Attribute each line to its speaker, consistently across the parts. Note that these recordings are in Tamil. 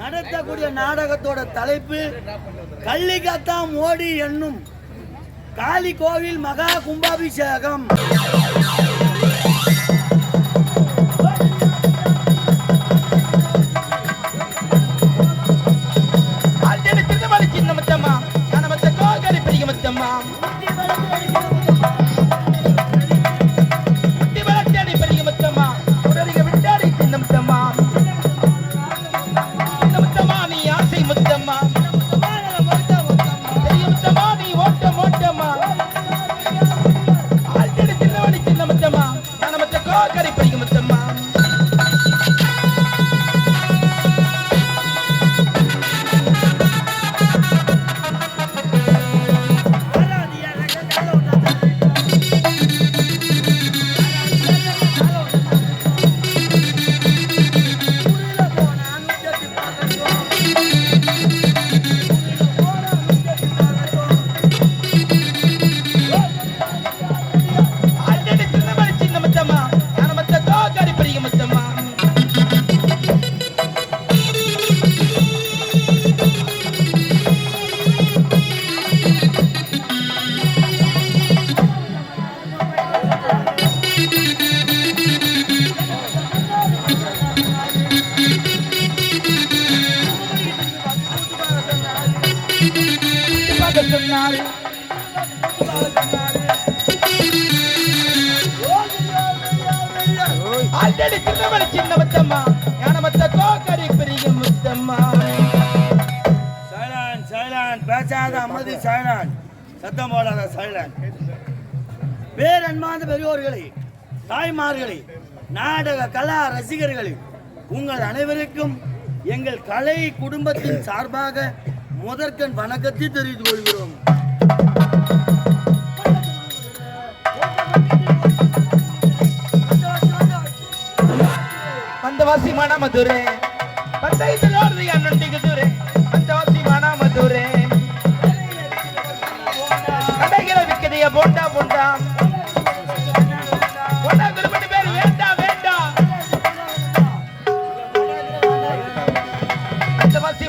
Speaker 1: நடத்தக்கூடிய நாடகத்தோட தலைப்பு கள்ளிக்கத்தா மோடி என்னும் காளி கோவில் மகா கும்பாபிஷேகம்.
Speaker 2: சொன்னாள் ஆல்ரெடி திருமலை சின்ன முத்தம்மா ஞானமத்த கோகரி பெரிய முத்தம்மா.
Speaker 1: சைலான் சைலான் பேசாத அம்மதி சைலான். சத்தம் போடாத சைலான். பேரன்மாந்த பெரியோர்களே தாய்மார்களே நாடக கலா ரசிகர்களே உங்கள் அனைவருக்கும் எங்கள் கலை குடும்பத்தின் சார்பாக முதற்கண் வணக்கத்தை தெரிவித்துக் கொள்கிறோம்.
Speaker 2: பந்தவாசி மணமதுரே பந்தாயத்திலோடு அண்ணன்டிக்குதுரே பந்தவாசி மணமதுரே. கடைகிற விக்கதைய போண்டா போண்டா. போண்டா குறிப்பிட்ட பேர் வேண்டாம் வேண்டாம் பந்தவாசி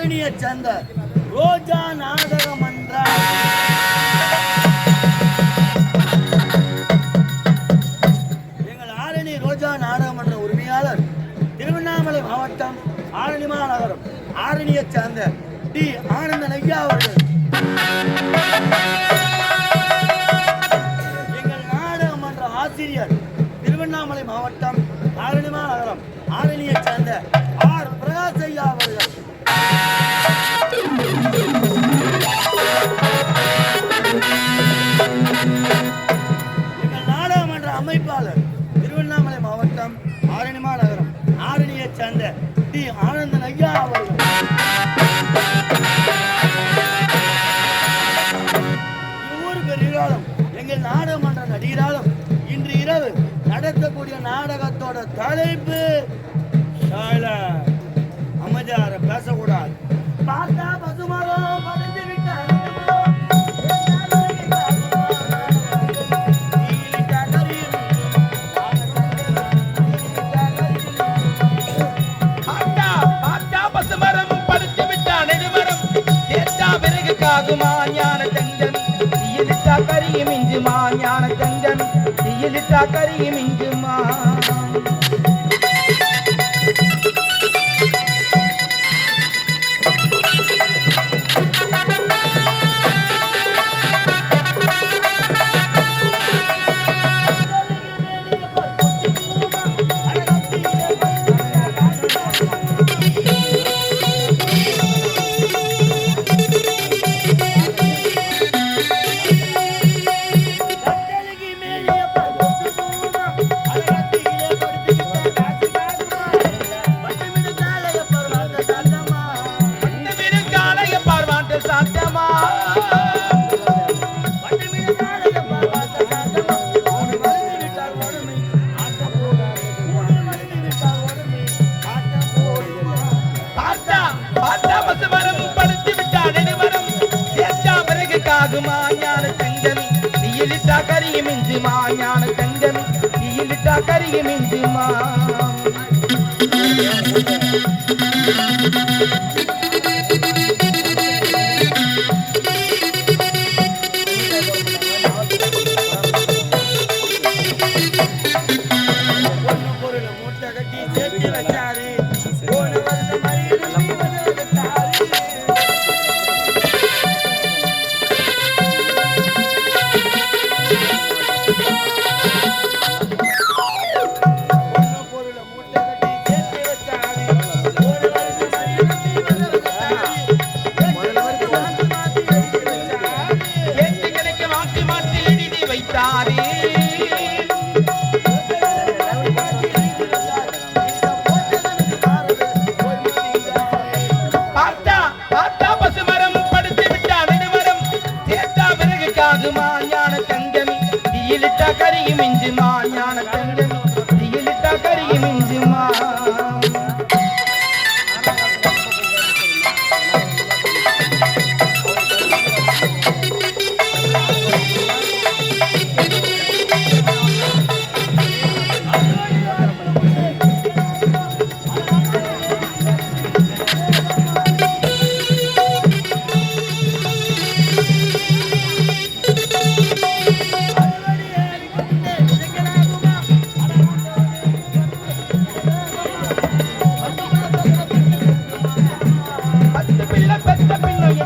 Speaker 1: ஆரணியைச் சேர்ந்த ரோஜா நாடக மன்றம் எங்கள் ஆரணி ரோஜா நாடக மன்ற உரிமையாளர் திருவண்ணாமலை மாவட்டம் ஆரணி மாநகரம் ஆரணியை சேர்ந்த டி. ஆனந்தன் ஐயா அவர்கள்.
Speaker 2: எடுத்தா கரியும் இஞ்சுமா?
Speaker 1: താമസമരം പറിച്ചു വിട്ടാടണി മരം
Speaker 2: ചേച്ചാമരകാകുമാ ഞാൻ തങ്കൻ തീയിലിട്ട കരിയുമിഞ്ചുമാ ഞാൻ തങ്കൻ തീയിലിട്ട കരിയുമിഞ്ചുമാ Thank. Thank you. கரியும் இஞ்சுமா? ஞான கண்டன் தீயிலிட்டா கரியும் இஞ்சுமா?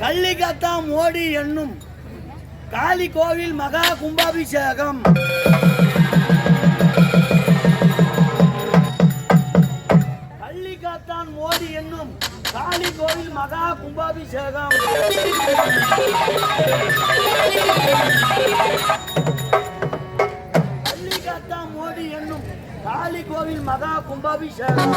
Speaker 1: கள்ளிக்கத்தா மோடி என்னும் காளி கோவில் மகா கும்பாபிஷேகம். மோடி என்னும் காளி கோவில் மகா கும்பாபிஷேகம். கள்ளிக்காத்தா மோடி என்னும் காளி கோவில் மகா கும்பாபிஷேகம்.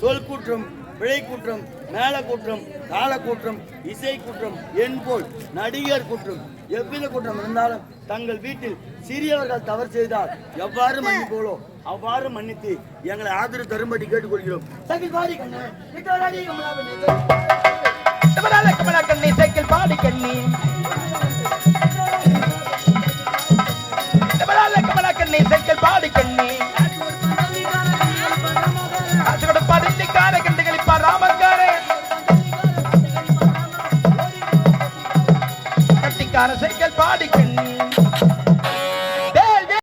Speaker 1: சொல் குற்றம் பிழை குற்றம் மேல குற்றம் கால குற்றம் இசை குற்றம் என்போல் நடிகர் குற்றம் எவ்வித குற்றம் இருந்தாலும் தங்கள் வீட்டில் சிறியவர்கள் தவறு செய்தால் எவ்வாறு மன்னிப்போலோ அவ்வாறு மன்னித்து எங்களை ஆதரவு தரும்படி கேட்டுக்கொள்கிறோம். சகில் பாடி கண்ணி
Speaker 2: சைக்கிள் பாடி. கண்ணி கமலா கண்ணி சைக்கிள் பாடி கண்ணி.